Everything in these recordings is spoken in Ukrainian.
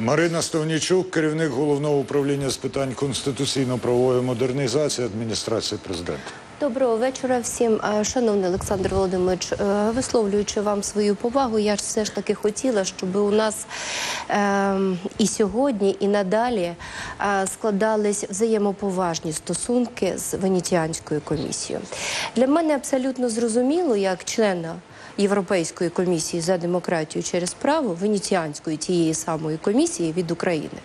Марина Стовнічук, керівник головного управління з питань конституційно-правової модернізації адміністрації президента. Доброго вечора всім. Е, Шановний Олександр Володимирович, е, висловлюючи вам свою повагу, я ж все ж таки хотіла, щоб у нас е, і сьогодні, і надалі е, складались взаємоповажні стосунки з Венеціанською комісією. Для мене абсолютно зрозуміло, як члена Європейської комісії за демократію через право Венеціанської тієї самої комісії від України,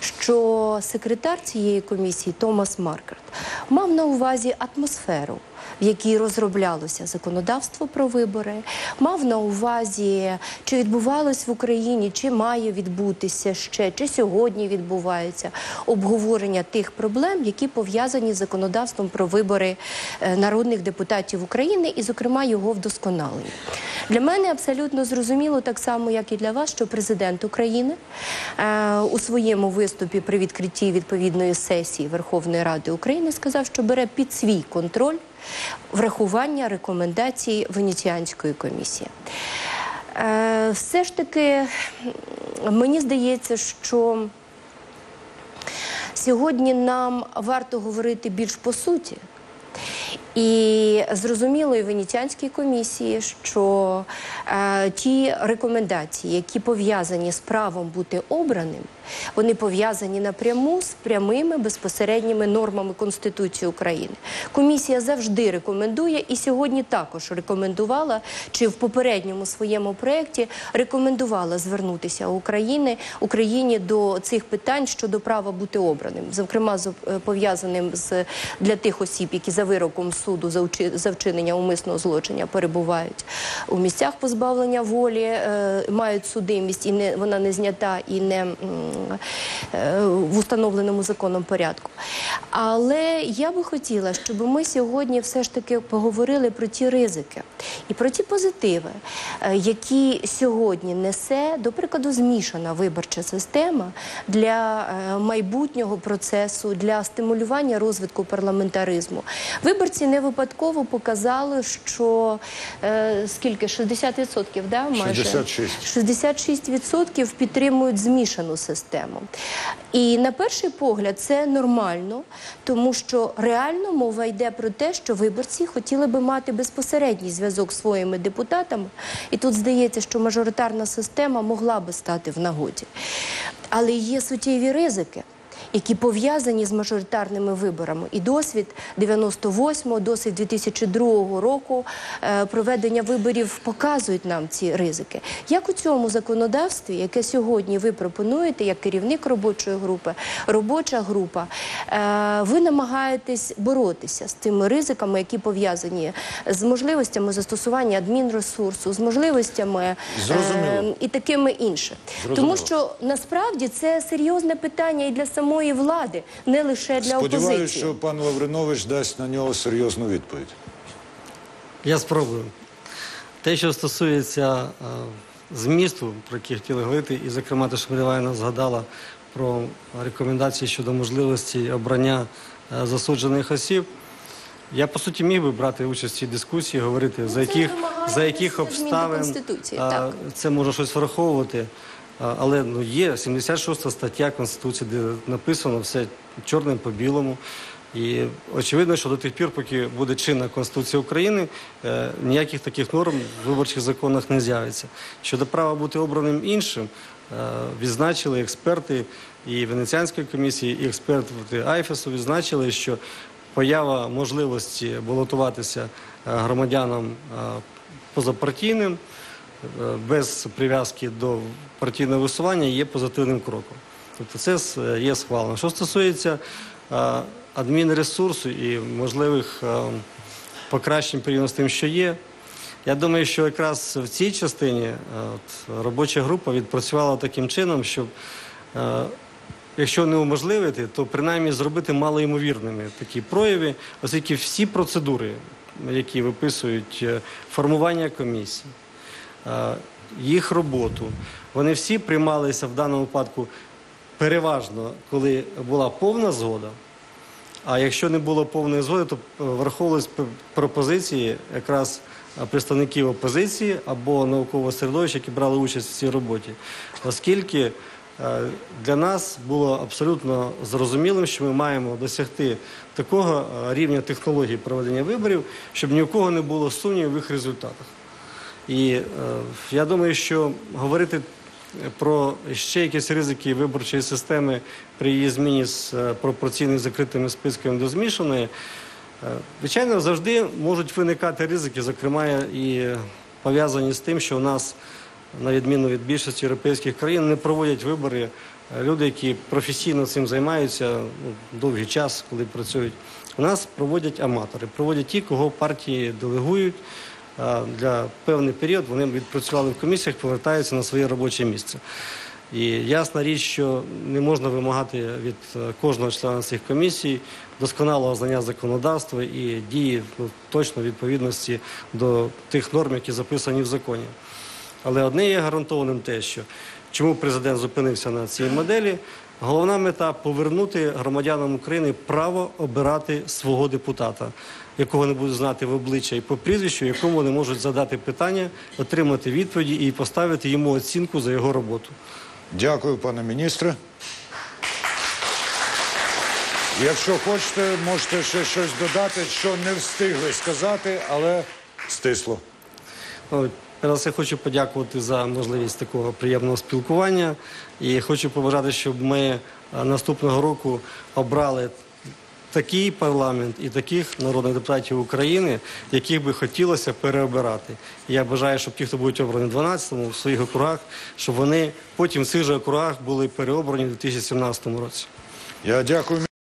що секретар цієї комісії Томас Маркарт мав на увазі атмосферу. В якій розроблялося законодавство про вибори, мав на увазі, чи відбувалось в Україні, чи має відбутися ще, чи сьогодні відбувається обговорення тих проблем, які пов'язані з законодавством про вибори е, народних депутатів України, і, зокрема, його вдосконалення. Для мене абсолютно зрозуміло, так само як і для вас, що президент України е, у своєму виступі при відкритті відповідної сесії Верховної Ради України сказав, що бере під свій контроль врахування рекомендацій Венеціанської комісії. Е, все ж таки, мені здається, що сьогодні нам варто говорити більш по суті. І зрозуміло і Венеціанській комісії, що е, ті рекомендації, які пов'язані з правом бути обраним, вони пов'язані напряму з прямими безпосередніми нормами Конституції України. Комісія завжди рекомендує і сьогодні також рекомендувала, чи в попередньому своєму проєкті рекомендувала звернутися України Україні до цих питань щодо права бути обраним, зокрема е, пов'язаним з для тих осіб, які за вироком суду за вчинення умисного злочину перебувають у місцях позбавлення волі, е, мають судимість, і не вона не знята і не е, в установленому законом порядку. Але я би хотіла, щоб ми сьогодні все ж таки поговорили про ті ризики і про ті позитиви, е, які сьогодні несе, до прикладу, змішана виборча система для майбутнього процесу, для стимулювання розвитку парламентаризму. Виборці не випадково показали, що е, скільки 60% да, майже 66. 66% підтримують змішану систему. І на перший погляд це нормально, тому що реально мова йде про те, що виборці хотіли би мати безпосередній зв'язок з своїми депутатами. І тут здається, що мажоритарна система могла би стати в нагоді. Але є суттєві ризики які пов'язані з мажоритарними виборами. І досвід 98-го, досвід 2002 року е, проведення виборів показують нам ці ризики. Як у цьому законодавстві, яке сьогодні ви пропонуєте, як керівник робочої групи, робоча група, е, ви намагаєтесь боротися з тими ризиками, які пов'язані з можливостями застосування адмінресурсу, з можливостями Зрозуміло. і такими інше. Зрозуміло. Тому що насправді це серйозне питання і для самої влади, не лише для Сподіваюся, опозиції. що пан Лавринович дасть на нього серйозну відповідь. Я спробую. Те, що стосується е, змісту, про який хотіли говорити, і, зокрема, те, що Марія згадала про рекомендації щодо можливості обрання е, засуджених осіб. Я по суті міг би брати участь в цій дискусії, говорити за яких за яких обставин Конституції, а, це може щось враховувати. Але ну є 76 стаття Конституції, де написано все чорним по білому. І очевидно, що до тих пір, поки буде чинна Конституція України, е, ніяких таких норм в виборчих законах не з'явиться. Щодо права бути обраним іншим, е, відзначили експерти і Венеціанської комісії, і експерти Айфесу відзначили, що поява можливості балотуватися е, громадянам позапартійним без прив'язки до партійного висування є позитивним кроком. Тобто це є схвалено. Що стосується е, адмінресурсу і можливих е, покращень порівняно з тим, що є, я думаю, що якраз в цій частині е, от, робоча група відпрацювала таким чином, щоб е, якщо не уможливити, то принаймні зробити малоймовірними такі прояви, оскільки всі процедури, які виписують е, формування комісії, е, їх роботу, вони всі приймалися в даному випадку переважно, коли була повна згода. А якщо не було повної згоди, то е, враховувались п- пропозиції якраз е, представників опозиції або наукового середовища, які брали участь в цій роботі. Оскільки е, для нас було абсолютно зрозумілим, що ми маємо досягти такого е, рівня технологій проведення виборів, щоб ні у кого не було сумнівів в їх результатах. І е, я думаю, що говорити про ще якісь ризики виборчої системи при її зміні з е, пропорційних закритими списками до змішаної, е, звичайно, завжди можуть виникати ризики, зокрема і пов'язані з тим, що у нас, на відміну від більшості європейських країн, не проводять вибори люди, які професійно цим займаються ну, довгий час, коли працюють. У нас проводять аматори, проводять ті, кого партії делегують. Для певний період вони відпрацювали в комісіях, повертаються на своє робоче місце. І ясна річ, що не можна вимагати від е, кожного члена цих комісій досконалого знання законодавства і дії ну, точно відповідності до тих норм, які записані в законі. Але одне є гарантованим те, що чому президент зупинився на цій моделі. Головна мета повернути громадянам України право обирати свого депутата, якого не будуть знати в обличчя і по прізвищу, якому вони можуть задати питання, отримати відповіді і поставити йому оцінку за його роботу. Дякую, пане міністре. Якщо хочете, можете ще щось додати, що не встигли сказати, але стисло. Зараз я хочу подякувати за можливість такого приємного спілкування і хочу побажати, щоб ми е, наступного року обрали такий парламент і таких народних депутатів України, яких би хотілося переобирати. Я бажаю, щоб ті, хто будуть обрані в 12-му, в своїх округах, щоб вони потім в цих же округах були переобрані в 2017 році. Я дякую.